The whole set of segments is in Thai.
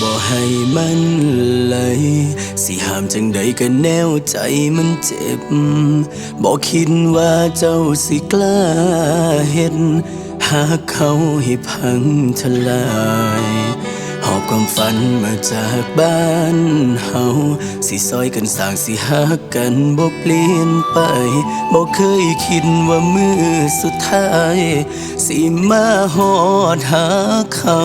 บ่ให้มันไหลสิห้ามจังใดก็แนวใจมันเจ็บ บ่คิดว่าเจ้าสิกล้าเห็นหากเขาให้พังทลายหอบความฝันมาจากบ้านเฮาสิซอยกันสร้างสิหักกันบ่เปลี่ยนไปบ่เคยคิดว่ามือสุดท้าย สิมาหอดหาเขา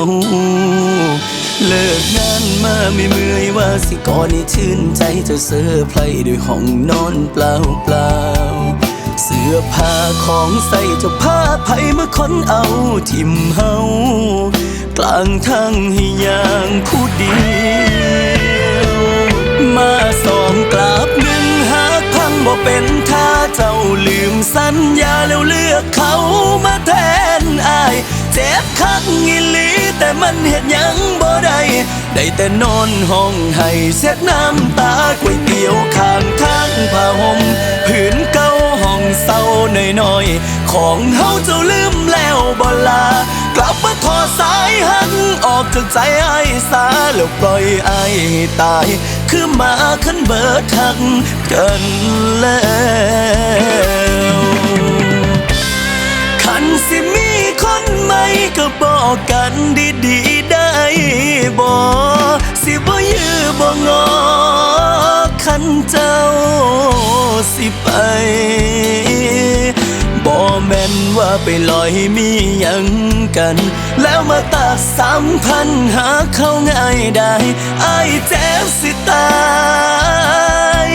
เลิกงานมาไม่เมื่อยว่าสิก่อนให้ชื่นใจจะเสื้อไพรด้วยห้องนอนเปล่าเปล่าเสื้อผ้าของใส่เจะผ้าไผ่มาค้นเอาทิมเฮากลางทางให้ยางผู้เดียวมาสองกราบหนึ่งหากพังบ่เป็นท่าเจ้าลืมสัญญาแล้วเลือกเขามาแทนอาย เจ็บคักงิลีแต่มันเห็นยังบ่ได้ได้แต่นอนห้องให้เช็ดน้ำตาก๋วยเตี๋ยวข้างทางผ้าห่มผืนเก่าห้องเศร้าหน่อยๆ ของเฮาเจ้าลืมแล้วบ่ลากลับมาถอสายหันออกจากใจไอ้สาแล้วปล่อยไอ้ตาย คือมาขึ้นเบิดทักกันแล้ว สิบ่ยื้อบ่งอคันเจ้าสิไป บ่แม่นว่าไปลอยมีหยังกัน แล้วมาตัดสามพันหาเข้าง่ายได้ไอ้เจ็บสิตาย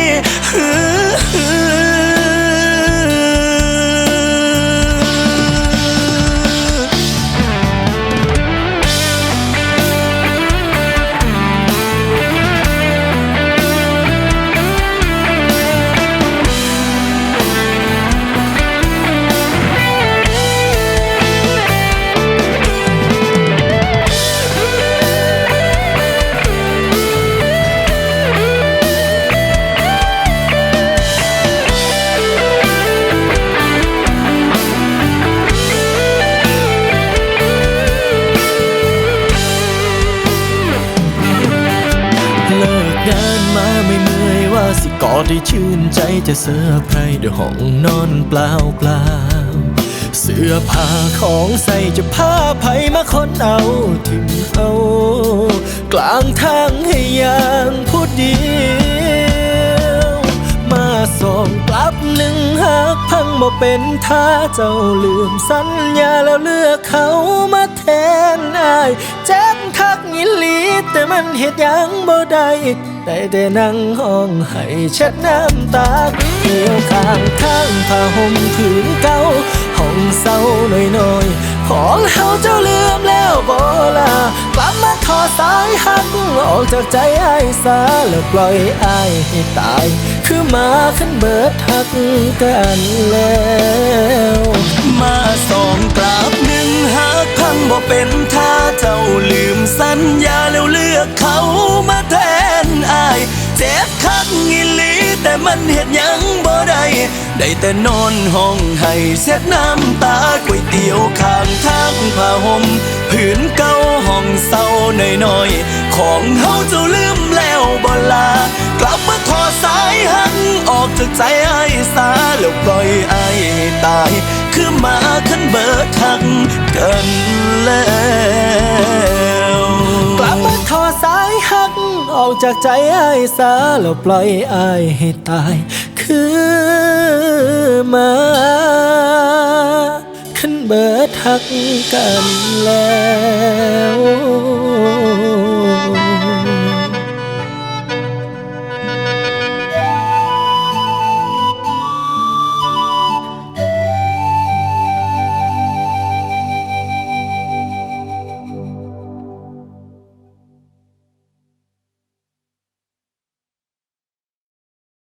เลิกงานมาไม่เมื่อยว่าสิกอดได้ชื่นใจจะเสื้อไพรส์ด้วยห้องนอนเปล่าเปล่าเสื้อผ้าของใส่จะผ้าไผ่มาคนเอาถึงเอา กลางทางให้ยางผู้เดียวมาส่งกลับหนึ่งหากพังบ่เป็นท่าเจ้าลืมสัญญาแล้วเลือกเขามาแทนอายเจ็บคักงิลีแต่มันเหตุยังบ่ได้ ได้แต่นั่งห้องให้เช็ดน้ำตาเกี่ยวข้างทางผ้าห่มผืนเก่าห้องเศร้าหน่อยๆของเฮาเจ้าลืมแล้วบ่ล่ะกลับมาขอสายหักออกจากใจไอ้ายสาแล้วปล่อยไอ้ายให้ตาย คือมาขึ้นเบิดหักกันแล้วมาสองกราบหนึ่งหากพังบ่เป็นท่าเจ้าลืมสัญญาแล้วเลือกเขามา จ็บคักงิลีแต่มันเห็นยังบ่ได้ได้แต่นอนห้องให้เช็ดน้ำตาก๋วยเตี๋ยวข้างทางผ้าห่มผืนเก่าห้องเศร้าหน่อยๆ ของเฮาจ้าลืมแล้วบ่ลากลับมาถอสายหันออกจากใจไอ้สาแล้วปล่อยไอ้ตาย คือมาขึ้นเบิดทักกันแล้ว ออกจากใจไอ้สาแล้วปล่อยไอ้ให้ตาย คือมาขึ้นเบิดทักกันแล้ว